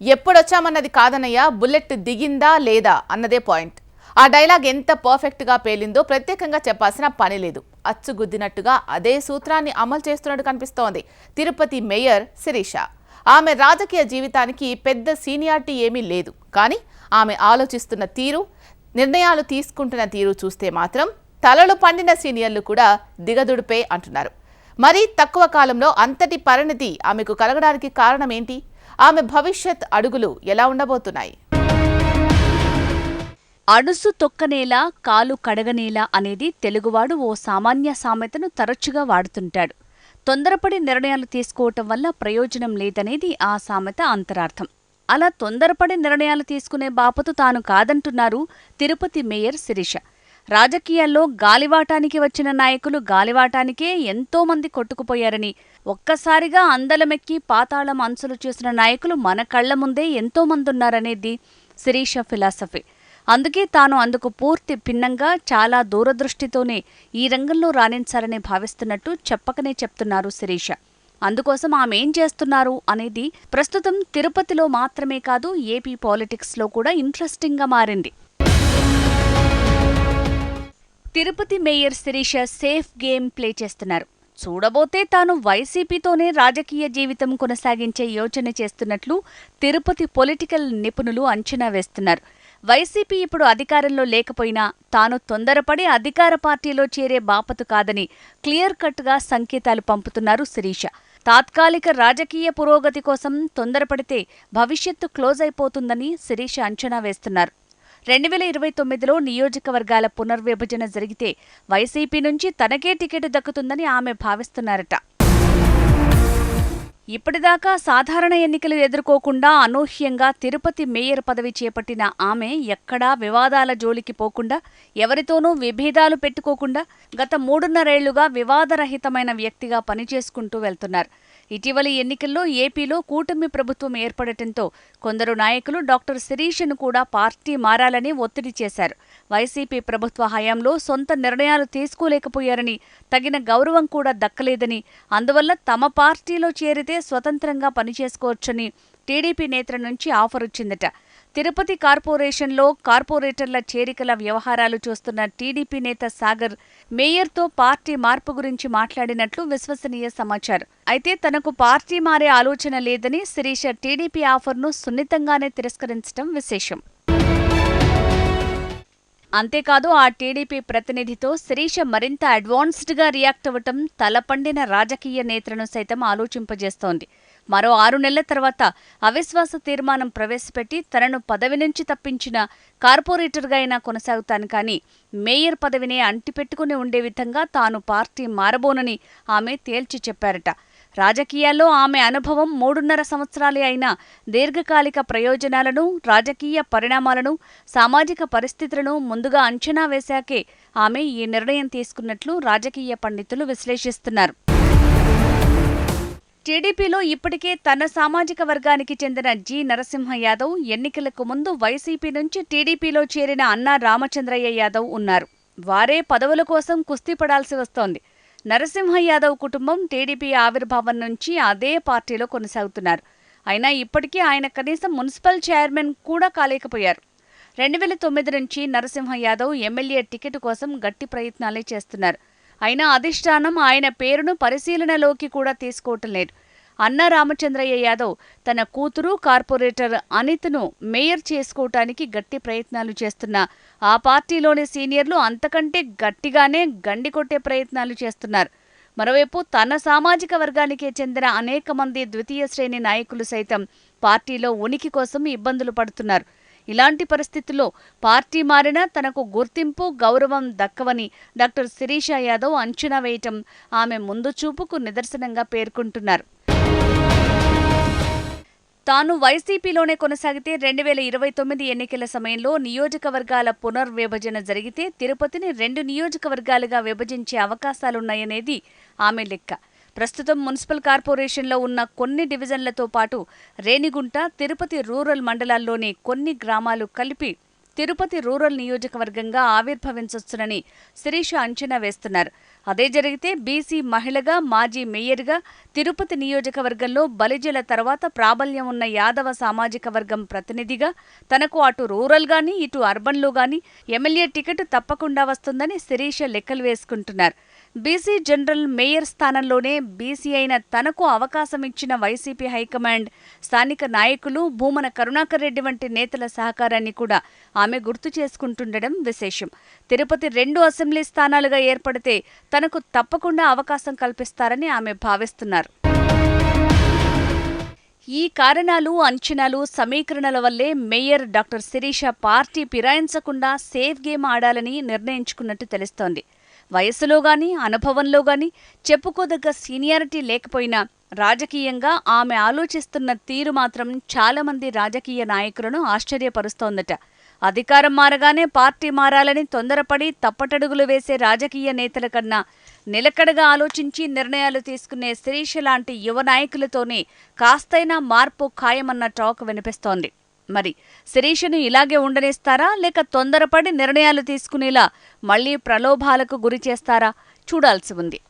ఎప్పుడొచ్చామన్నది కాదనయ్య bullet దిగిందా లేదా అన్నదే point. ఆ డైలాగ్ ఎంత పర్ఫెక్ట్గా పేలిందో ప్రత్యేకంగా చెప్పాల్సిన పని లేదు. అచ్చుగుద్దినట్టుగా అదే సూత్రాన్ని అమలు చేస్తున్నట్టు కనిపిస్తోంది తిరుపతి మేయర్ శిరీష. ఆమె రాజకీయ జీవితానికి పెద్ద సీనియారిటీ ఏమీ లేదు. కానీ ఆమె ఆలోచిస్తున్న తీరు నిర్ణయాలు తీసుకుంటున్న తీరు చూస్తే మాత్రం తలలు పండిన సీనియర్లు కూడా దిగదుడిపే అంటున్నారు. మరీ తక్కువ కాలంలో అంతటి పరిణతి ఆమెకు కలగడానికి కారణం ఏంటి ఆమె భవిష్యత్ అడుగులు ఎలా ఉండబోతున్నాయి? అడుసు తొక్కనేలా కాలు కడగనేలా అనేది తెలుగువాడు ఓ సామాన్య సామెతను తరచుగా వాడుతుంటాడు. తొందరపడి నిర్ణయాలు తీసుకోవటం వల్ల ప్రయోజనం లేదనేది ఆ సామెత అంతరార్థం. అలా తొందరపడి నిర్ణయాలు తీసుకునే బాపతు తాను కాదంటున్నారు తిరుపతి మేయర్ శిరీష. రాజకీయాల్లో గాలివాటానికి వచ్చిన నాయకులు గాలివాటానికే ఎంతోమంది కొట్టుకుపోయారని ఒక్కసారిగా అందలమెక్కి పాతాళం అంచులు చూసిన నాయకులు మన కళ్ళ ముందే ఎంతో మంది ఉన్నారనేది శిరీష ఫిలాసఫీ. అందుకే తాను అందుకు పూర్తి భిన్నంగా చాలా దూరదృష్టితోనే ఈ రంగంలో రాణించాలని భావిస్తున్నట్టు చెప్పకనే చెప్తున్నారు శిరీష. అందుకోసం ఆమె ఏం చేస్తున్నారు అనేది ప్రస్తుతం తిరుపతిలో మాత్రమే కాదు ఏపీ పాలిటిక్స్లో కూడా ఇంట్రెస్టింగ్గా మారింది. Tirupati mayor Sirisha safe game play చేస్తున్నారు. చూడబోతే తాను వైసీపీతోనే రాజకీయ జీవితం కొనసాగించే యోచన చేస్తున్నట్లు తిరుపతి పొలిటికల్ నిపుణులు అంచనా వేస్తున్నారు. వైసీపీ ఇప్పుడు అధికారంలో లేకపోయినా తాను తొందరపడి అధికార పార్టీలో చేరే బాపతు కాదని క్లియర్ కట్గా సంకేతాలు పంపుతున్నారు శిరీష. తాత్కాలిక రాజకీయ పురోగతి కోసం తొందరపడితే భవిష్యత్తు క్లోజ్ అయిపోతుందని శిరీష అంచనా వేస్తున్నారు. రెండు వేల ఇరవై తొమ్మిదిలో నియోజకవర్గాల పునర్విభజన జరిగితే వైసీపీ నుంచి తనకే టికెట్ దక్కుతుందని ఆమె భావిస్తున్నారట. ఇప్పటిదాకా సాధారణ ఎన్నికలు ఎదుర్కోకుండా అనూహ్యంగా తిరుపతి మేయర్ పదవి చేపట్టిన ఆమె ఎక్కడా వివాదాల జోలికి పోకుండా ఎవరితోనూ విభేదాలు పెట్టుకోకుండా గత మూడున్నరేళ్ళుగా వివాదరహితమైన వ్యక్తిగా పనిచేసుకుంటూ వెళ్తున్నారు. ఇటీవలి ఎన్నికల్లో ఏపీలో కూటమి ప్రభుత్వం ఏర్పడటంతో కొందరు నాయకులు డాక్టర్ శిరీష్ను కూడా పార్టీ మారాలని ఒత్తిడి చేశారు. వైసీపీ ప్రభుత్వ హయాంలో సొంత నిర్ణయాలు తీసుకోలేకపోయారని తగిన గౌరవం కూడా దక్కలేదని అందువల్ల తమ పార్టీలో చేరితే స్వతంత్రంగా పనిచేసుకోవచ్చని టీడీపీ నేతల నుంచి ఆఫర్ వచ్చిందట. తిరుపతి కార్పొరేషన్లో కార్పొరేటర్ల చేరికల వ్యవహారాలు చూస్తున్న టీడీపీ నేత సాగర్ మేయర్తో పార్టీ మార్పు గురించి మాట్లాడినట్లు విశ్వసనీయ సమాచారం. అయితే తనకు పార్టీ మారే ఆలోచన లేదని శిరీష టీడీపీ ఆఫర్ను సున్నితంగానే తిరస్కరించడం విశేషం. అంతేకాదు ఆ టీడీపీ ప్రతినిధితో శిరీష మరింత అడ్వాన్స్డ్గా రియాక్ట్ అవ్వటం తలపండిన రాజకీయ నేతలను సైతం ఆలోచింపజేస్తోంది. మరో ఆరు నెలల తర్వాత అవిశ్వాస తీర్మానం ప్రవేశపెట్టి తనను పదవి నుంచి తప్పించిన కార్పొరేటర్గా అయినా కొనసాగుతాను కానీ మేయర్ పదవినే అంటిపెట్టుకుని ఉండే విధంగా తాను పార్టీ మారబోనని ఆమె తేల్చి చెప్పారట. రాజకీయాల్లో ఆమె అనుభవం మూడున్నర సంవత్సరాలే అయినా దీర్ఘకాలిక ప్రయోజనాలను రాజకీయ పరిణామాలను సామాజిక పరిస్థితులను ముందుగా అంచనా వేశాకే ఆమె ఈ నిర్ణయం తీసుకున్నట్లు రాజకీయ పండితులు విశ్లేషిస్తున్నారు. టీడీపీలో ఇప్పటికే తన సామాజిక వర్గానికి చెందిన జి నరసింహ యాదవ్ ఎన్నికలకు ముందు వైసీపీ నుంచి టీడీపీలో చేరిన అన్నా రామచంద్రయ్య యాదవ్ ఉన్నారు. వారే పదవుల కోసం కుస్తీ పడాల్సి వస్తోంది. నరసింహ యాదవ్ కుటుంబం టీడీపీ ఆవిర్భావం నుంచి అదే పార్టీలో కొనసాగుతున్నారు. అయినా ఇప్పటికీ ఆయన కనీసం మున్సిపల్ చైర్మన్ కూడా కాలేకపోయారు. రెండు వేల తొమ్మిది నుంచి నరసింహ యాదవ్ ఎమ్మెల్యే టికెట్ కోసం గట్టి ప్రయత్నాలే చేస్తున్నారు. అయినా అధిష్టానం ఆయన పేరును పరిశీలనలోకి కూడా తీసుకోవటం లేదు. అన్నా రామచంద్రయ్య యాదవ్ తన కూతురు కార్పొరేటర్ అనిత్ను మేయర్ చేసుకోవటానికి గట్టి ప్రయత్నాలు చేస్తున్న ఆ పార్టీలోని సీనియర్లు అంతకంటే గట్టిగానే గండి కొట్టే ప్రయత్నాలు చేస్తున్నారు. మరోవైపు తన సామాజిక వర్గానికే చెందిన అనేక మంది ద్వితీయ శ్రేణి నాయకులు సైతం పార్టీలో ఉనికి కోసం ఇబ్బందులు పడుతున్నారు. ఇలాంటి పరిస్థితుల్లో పార్టీ మారినా తనకు గుర్తింపు గౌరవం దక్కవని డాక్టర్ శిరీష యాదవ్ అంచనా వేయటం ఆమె ముందు చూపుకు నిదర్శనంగా పేర్కొంటున్నారు. తాను వైసీపీలోనే కొనసాగితే రెండు వేల ఇరవై తొమ్మిది ఎన్నికల సమయంలో నియోజకవర్గాల పునర్విభజన జరిగితే తిరుపతిని రెండు నియోజకవర్గాలుగా విభజించే అవకాశాలున్నాయనేది ఆమె లెక్క. ప్రస్తుతం మున్సిపల్ కార్పొరేషన్లో ఉన్న కొన్ని డివిజన్లతో పాటు రేణిగుంట తిరుపతి రూరల్ మండలాల్లోని కొన్ని గ్రామాలు కలిపి తిరుపతి రూరల్ నియోజకవర్గంగా ఆవిర్భవించొచ్చునని శిరీష అంచనా వేస్తున్నారు. అదే జరిగితే బీసీ మహిళగా మాజీ మేయర్గా తిరుపతి నియోజకవర్గంలో బలిజల తర్వాత ప్రాబల్యం ఉన్న యాదవ సామాజిక వర్గం ప్రతినిధిగా తనకు అటు రూరల్ గాని ఇటు అర్బన్లో గాని ఎమ్మెల్యే టికెట్ తప్పకుండా వస్తుందని శిరీష లెక్కలు వేసుకుంటున్నారు. బీసీ జనరల్ మేయర్ స్థానంలోనే బీసీ అయిన తనకు అవకాశం ఇచ్చిన వైసీపీ హైకమాండ్ స్థానిక నాయకులు భూమన కరుణాకర్ రెడ్డి వంటి నేతల సహకారాన్ని కూడా ఆమె గుర్తు చేసుకుంటుండడం విశేషం. తిరుపతి రెండు అసెంబ్లీ స్థానాలుగా ఏర్పడితే తనకు తప్పకుండా అవకాశం కల్పిస్తారని ఆమె భావిస్తున్నారు. ఈ కారణాలు అంచనాలు సమీకరణల వల్లే మేయర్ డాక్టర్ శిరీష పార్టీ ఫిరాయించకుండా సేఫ్ గేమ్ ఆడాలని నిర్ణయించుకున్నట్టు తెలుస్తోంది. వయసులో గాని అనుభవంలో గాని చెప్పుకోదగ్గ సీనియారిటీ లేకపోయినా రాజకీయంగా ఆమె ఆలోచిస్తున్న తీరు మాత్రం చాలామంది రాజకీయ నాయకులను ఆశ్చర్యపరుస్తోందట. అధికారం మారగానే పార్టీ మారాలని తొందరపడి తప్పటడుగులు వేసే రాజకీయ నేతల కన్నా నిలకడగా ఆలోచించి నిర్ణయాలు తీసుకునే శిరీష లాంటి యువ నాయకులతోనే కాస్తైనా మార్పు ఖాయమన్న టాక్ వినిపిస్తోంది. మరి శిరీషను ఇలాగే ఉండనేస్తారా? లేక తొందరపడి నిర్ణయాలు తీసుకునేలా మళ్ళీ ప్రలోభాలకు గురి చేస్తారా? చూడాల్సి ఉంది.